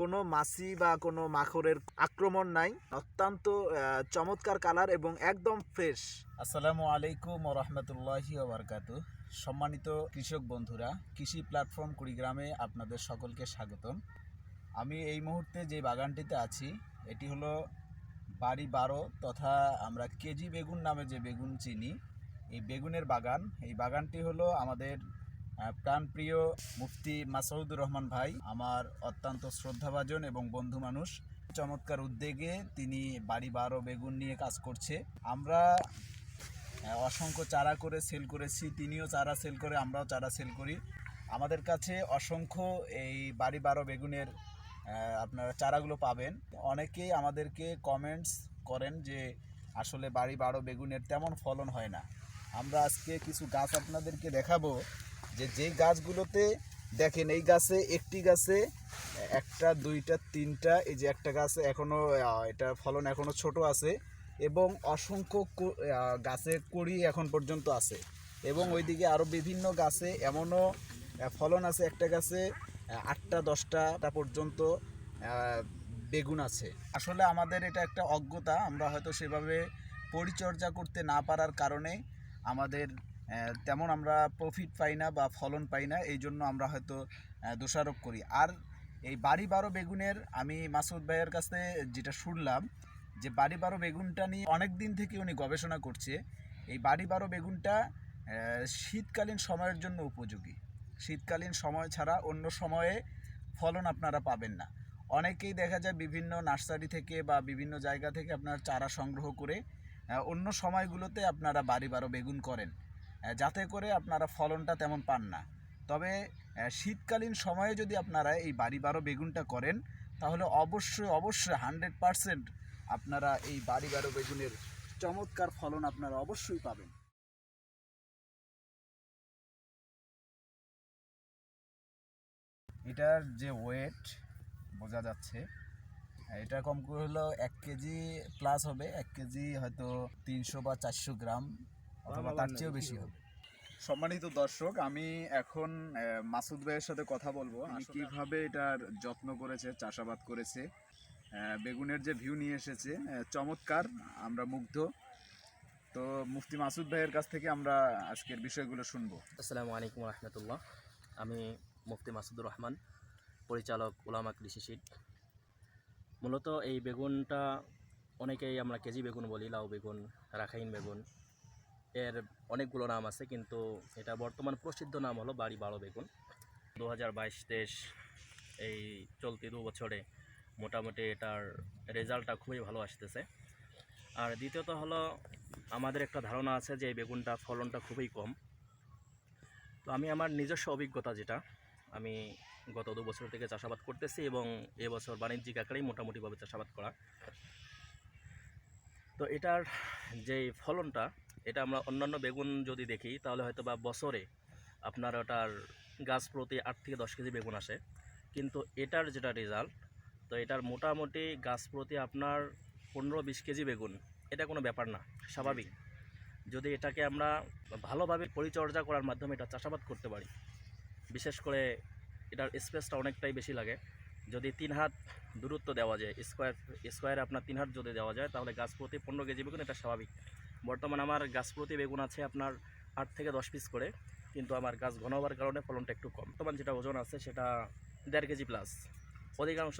কোনো মাছি বা কোনো মাখরের আক্রমণ নাই। অত্যন্ত চমৎকার কালার এবং একদম ফ্রেশ আসসালামু আলাইকুম রহমতুল্লাহি ওবরকাত সম্মানিত কৃষক বন্ধুরা, কৃষি প্ল্যাটফর্ম কুড়িগ্রামে আপনাদের সকলকে স্বাগতম। আমি এই মুহূর্তে যে বাগানটিতে আছি, এটি হলো বাড়ি বারো তথা আমরা কেজি বেগুন নামে যে বেগুন চিনি, এই বেগুনের বাগান। এই বাগানটি হলো আমাদের প্রাণপ্রিয় মুফতি মাসউদুর রহমান ভাই, আমার অত্যন্ত শ্রদ্ধাভাজন এবং বন্ধু মানুষ। চমৎকার উদ্যোগে তিনি বাড়ি বারো বেগুন নিয়ে কাজ করছে। আমরা অসংখ্য চারা করে সেল করেছি, তিনিও চারা সেল করে, আমরাও চারা সেল করি। আমাদের কাছে অসংখ্য এই বাড়ি বারো বেগুনের আপনারা চারাগুলো পাবেন। অনেকেই আমাদেরকে কমেন্টস করেন যে, আসলে বাড়ি বারো বেগুনের তেমন ফলন হয় না। আমরা আজকে কিছু গাছ আপনাদেরকে দেখাবো। যে যেই গাছগুলোতে দেখেন এই গাছে একটি গাছে একটা দুইটা তিনটা এই যে একটা গাছে এখনও আহ, এটা ফলন এখনও ছোট আছে এবং অসংখ্য গাছে কড়ি এখন পর্যন্ত আছে এবং ওইদিকে আরও বিভিন্ন গাছে এমনও ফলন আছে একটা গাছে আটটা দশটাটা পর্যন্ত বেগুন আছে। আসলে আমাদের এটা একটা অজ্ঞতা আমরা হয়তো সেভাবে পরিচর্যা করতে না পারার কারণে আমাদের তেমন আমরা প্রফিট পাই না বা ফলন পাই না, এই জন্য আমরা হয়তো দোষারোপ করি। আর এই বাড়ি বারো বেগুনের আমি মাসুদ ভাইয়ের কাছে যেটা শুনলাম, যে বাড়ি বারো বেগুনটা নিয়ে অনেক দিন থেকে উনি গবেষণা করছে। এই বাড়ি বারো বেগুনটা শীতকালীন সময়ের জন্য উপযোগী। শীতকালীন সময় ছাড়া অন্য সময়ে ফলন আপনারা পাবেন না। অনেকেই দেখা যায় বিভিন্ন নার্সারি থেকে বা বিভিন্ন জায়গা থেকে আপনার চারা সংগ্রহ করে অন্য সময়গুলোতে আপনারা বাড়ি বারো বেগুন করেন। যাতে করে আপনারা ফলনটা তেমন পান না। তবে শীতকালীন সময়ে যদি আপনারা এই বাড়ি বারো বেগুনটা করেন, তাহলে অবশ্যই অবশ্যই হান্ড্রেড পারসেন্ট আপনারা এই বাড়ি বারো বেগুনের চমৎকার ফলন আপনারা অবশ্যই পাবেন। এটার যে ওয়েট, বোঝা যাচ্ছে, এটা কম করে হলো এক কেজি প্লাস হবে, এক কেজি হয়তো তিনশো বা চারশো গ্রাম। অথবা তার চেয়েও বেশি হবে। সম্মানিত দর্শক আমি এখন মাসুদ ভাইয়ের সাথে কথা বলব। আমি কীভাবে এটার যত্ন করেছে চাষাবাদ করেছে আহ, বেগুনের যে ভিউ নিয়ে এসেছে চমৎকার আমরা মুগ্ধ। তো মুফতি মাসুদ ভাইয়ের কাছ থেকে আমরা আজকের বিষয়গুলো শুনব। আসসালামু আলাইকুম রহমতুল্লাহ। আমি মুফতি মাসুদুর রহমান পরিচালক ওলামা কৃষি সিট মূলত এই বেগুনটা অনেকেই আমরা কেজি বেগুন বলি লাউ বেগুন রাখাইন বেগুন এর অনেকগুলো নাম আছে, কিন্তু এটা বর্তমান প্রসিদ্ধ নাম হলো বাড়ি বারো বেগুন। দু হাজার বাইশ এই চলতি দু বছরে মোটামুটি এটার রেজাল্টটা খুবই ভালো আসতেছে। আর দ্বিতীয়ত হলো, আমাদের একটা ধারণা আছে যে এই বেগুনটা ফলনটা খুবই কম। তো আমি আমার নিজস্ব অভিজ্ঞতা যেটা, আমি গত দু বছর থেকে চাষাবাদ করতেছি এবং এবছর বাণিজ্যিক আকারেই মোটামুটিভাবে চাষাবাদ করা। তো এটার যে ফলনটা এটা আমরা অন্যান্য বেগুন যদি দেখি তাহলে হয়তো বা বছরে আপনার ওটার গাছ প্রতি আট থেকে দশ কেজি বেগুন আসে। কিন্তু এটার যেটা রেজাল্ট তো এটার মোটামুটি গাছ প্রতি আপনার পনেরো বিশ কেজি বেগুন এটা কোনো ব্যাপার না স্বাভাবিক। যদি এটাকে আমরা ভালোভাবে পরিচর্যা করার মাধ্যমে এটা চাষাবাদ করতে পারি বিশেষ করে এটার স্পেসটা অনেকটাই বেশি লাগে যদি তিন হাত দূরত্ব দেওয়া যায় স্কোয়ার স্কোয়ারে আপনার তিন হাত যদি দেওয়া যায় তাহলে গাছ প্রতি পনেরো কেজি বেগুন এটা স্বাভাবিক। বর্তমানে আমার গাছ প্রতি বেগুন আছে আপনার আট থেকে দশ পিস করে কিন্তু আমার গাছ ঘন হওয়ার কারণে ফলনটা একটু কম। বর্তমান যেটা ওজন আছে সেটা দেড় কেজি প্লাস অধিকাংশ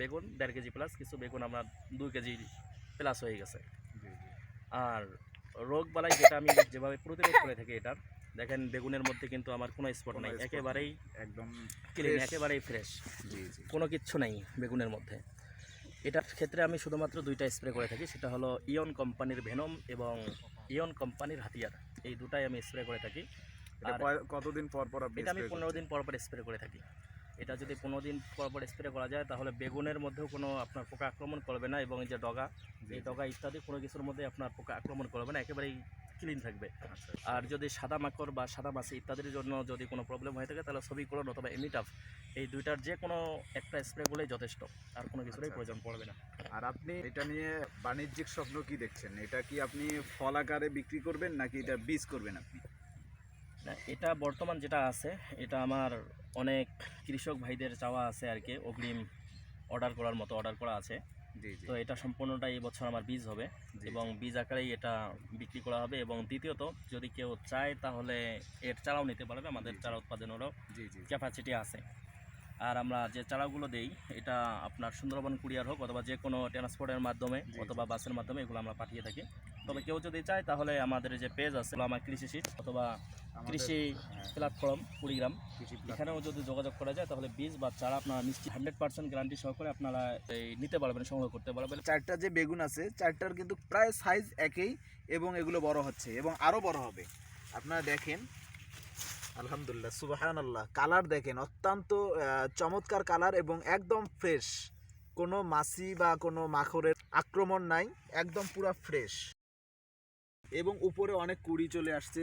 বেগুন দেড় কেজি প্লাস কিছু বেগুন আমার দুই কেজি প্লাস হয়ে গেছে। আর রোগ বালাই যেটা আমি যেভাবে প্রতিরোধ করে থাকি এটার দেখেন বেগুনের মধ্যে কিন্তু আমার কোনো স্পট নাই। একেবারেই একদম ক্লিন একেবারেই ফ্রেশ কোনো কিচ্ছু নেই বেগুনের মধ্যে। এটার ক্ষেত্রে আমি শুধুমাত্র দুইটা স্প্রে করে থাকি সেটা হলো ইয়ন কোম্পানির ভেনম এবং ইয়ন কোম্পানির হাতিয়ার এই দুটাই আমি স্প্রে করে থাকি। কতদিন পর পর এটা আমি পনেরো? দিন পর পর স্প্রে করে থাকি। এটা যদি পনেরো দিন পর পর স্প্রে করা যায় তাহলে বেগুনের মধ্যেও কোনো আপনার পোকা আক্রমণ করবে না এবং এই যে ডগা এই ডগা ইত্যাদি কোনো কিছুর মধ্যে আপনার পোকা আক্রমণ করবে না একেবারেই ক্লিন থাকবে। আচ্ছা, আর যদি সাদা মাকড় বা সাদা মাছি ইত্যাদির জন্য যদি কোনো প্রবলেম হয়ে থাকে তাহলে ছবি করুন অথবা এমিটাফ এই দুইটার যে কোনো একটা স্প্রে করলেই যথেষ্ট আর কোনো কিছুরই আচ্ছা, প্রয়োজন পড়বে না। আর আপনি এটা নিয়ে বাণিজ্যিক স্বপ্ন কি দেখছেন? এটা কি আপনি ফল আকারে বিক্রি করবেন নাকি এটা বীজ করবেন আপনি? এটা বর্তমান যেটা আছে এটা আমার অনেক কৃষক ভাইদের চাওয়া আছে আর কি অগ্রিম অর্ডার করার মতো অর্ডার করা আছে। তো এটা সম্পূর্ণটা এই বছর আমার বীজ হবে এবং বীজ আকারেই এটা বিক্রি করা হবে এবং দ্বিতীয়ত যদি কেউ চায় তাহলে এর চারাও নিতে পারবে আমাদের। চারা উৎপাদনেরও ক্যাপাসিটি আছে। আর আমরা যে চারাগুলো দেই এটা আপনার সুন্দরবন কুরিয়ার হোক অথবা যে কোনো ট্রান্সপোর্টের মাধ্যমে অথবা বাসের মাধ্যমে এগুলো আমরা পাঠিয়ে থাকি। তবে কেউ যদি চায় তাহলে আমাদের যে পেজ আছে আমার কৃষি শীত অথবা কৃষি প্ল্যাটফর্ম কুড়িগ্রাম এখানেও যদি যোগাযোগ করা যায় তাহলে বীজ বা চারা আপনারা নিশ্চিত হান্ড্রেড পার্সেন্ট গ্যারান্টি সহকারে আপনারা এই নিতে পারবেন সংগ্রহ করতে পারবেন। চারটা যে বেগুন আছে চারটার কিন্তু প্রায় সাইজ একই এবং এগুলো বড় হচ্ছে এবং আরও বড় হবে। আপনারা দেখেন আলহামদুলিল্লাহ সুবাহান আল্লাহ কালার দেখেন, অত্যন্ত চমৎকার কালার এবং একদম ফ্রেশ কোনো মাছি বা কোনো মাখরের আক্রমণ নাই, একদম পুরা ফ্রেশ এবং উপরে অনেক কুড়ি চলে আসছে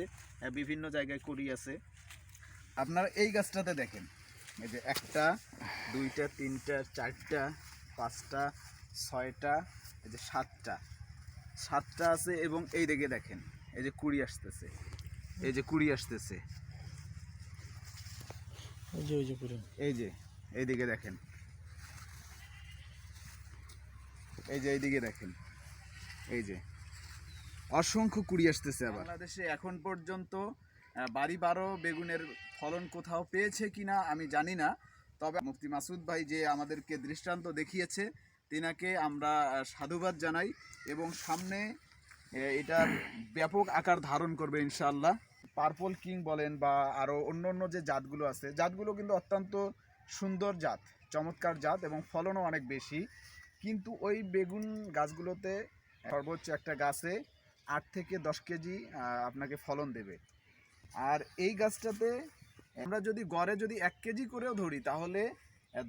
বিভিন্ন জায়গায় কুড়ি আছে। আপনারা এই গাছটাতে দেখেন, এই যে একটা, দুইটা, তিনটা, চারটা, পাঁচটা, ছয়টা, এই যে সাতটা। সাতটা আছে এবং এই দিকে দেখেন, এই যে কুড়ি আসতেছে। এই যে কুড়ি আসতেছে। এই যে এইদিকে দেখেন। এই যে এইদিকে দেখেন। এই যে। অসংখ্য কুড়ি আসতেছে আবার। বাংলাদেশে এখন পর্যন্ত বাড়ি বারো বেগুনের ফলন কোথাও পেয়েছে কিনা আমি জানি না। তবে মুফতি মাসুদ ভাই যে আমাদেরকে দৃষ্টান্ত দেখিয়েছে তিনাকে আমরা সাধুবাদ জানাই এবং সামনে এটা ব্যাপক আকার ধারণ করবে ইনশাআল্লাহ। পার্পল কিং বলেন বা আরও অন্য অন্য যে জাতগুলো আছে, জাতগুলো কিন্তু অত্যন্ত সুন্দর জাত, চমৎকার জাত এবং ফলনও অনেক বেশি। কিন্তু ওই বেগুন গাছগুলোতে সর্বোচ্চ একটা গাছে আট থেকে দশ কেজি আপনাকে ফলন দেবে। আর এই গাছটাতে আমরা যদি গড়ে যদি এক কেজি করেও ধরি, তাহলে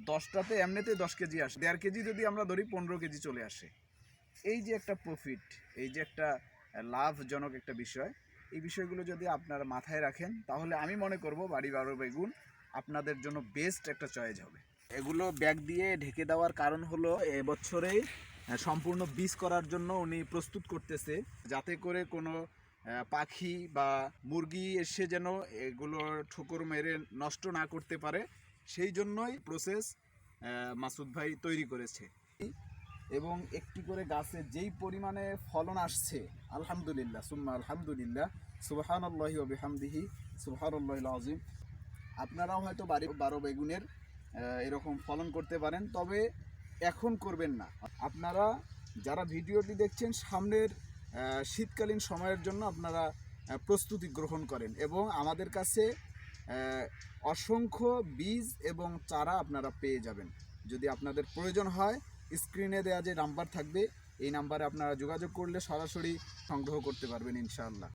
দশটাতে এমনিতে দশ কেজি আসে। দেড় কেজি যদি আমরা ধরি, পনেরো কেজি চলে আসে। এই যে একটা প্রফিট এই যে একটা লাভজনক একটা বিষয়। এই বিষয়গুলো যদি আপনারা মাথায় রাখেন, তাহলে আমি মনে করব বাড়ি বারো বেগুন আপনাদের জন্য বেস্ট একটা চয়েস হবে। এগুলো ব্যাগ দিয়ে ঢেকে দেওয়ার কারণ হলো এবছরেই সম্পূর্ণ বীজ করার জন্য উনি প্রস্তুত করতেছে, যাতে করে কোনো পাখি বা মুরগি এসে যেন এগুলো ঠোকর মেরে নষ্ট না করতে পারে, সেই জন্যই প্রসেস মাসুদ ভাই তৈরি করেছে। এবং একটি করে গাছে যেই পরিমাণে ফলন আসছে, আলহামদুলিল্লাহ, সুম্মা আলহামদুলিল্লাহ সুবহান আল্লাহি বিহামদিহি সুবহান আজিম আপনারাও হয়তো বাড়ি বারো বেগুনের এরকম ফলন করতে পারেন, তবে এখন করবেন না। আপনারা যারা ভিডিওটি দেখছেন, সামনের শীতকালীন সময়ের জন্য আপনারা প্রস্তুতি গ্রহণ করেন এবং আমাদের কাছে অসংখ্য বীজ এবং চারা আপনারা পেয়ে যাবেন। যদি আপনাদের প্রয়োজন হয় স্ক্রিনে দেওয়া যে নাম্বার থাকবে, এই নাম্বারে আপনারা যোগাযোগ করলে সরাসরি সংগ্রহ করতে পারবেন ইনশাআল্লাহ।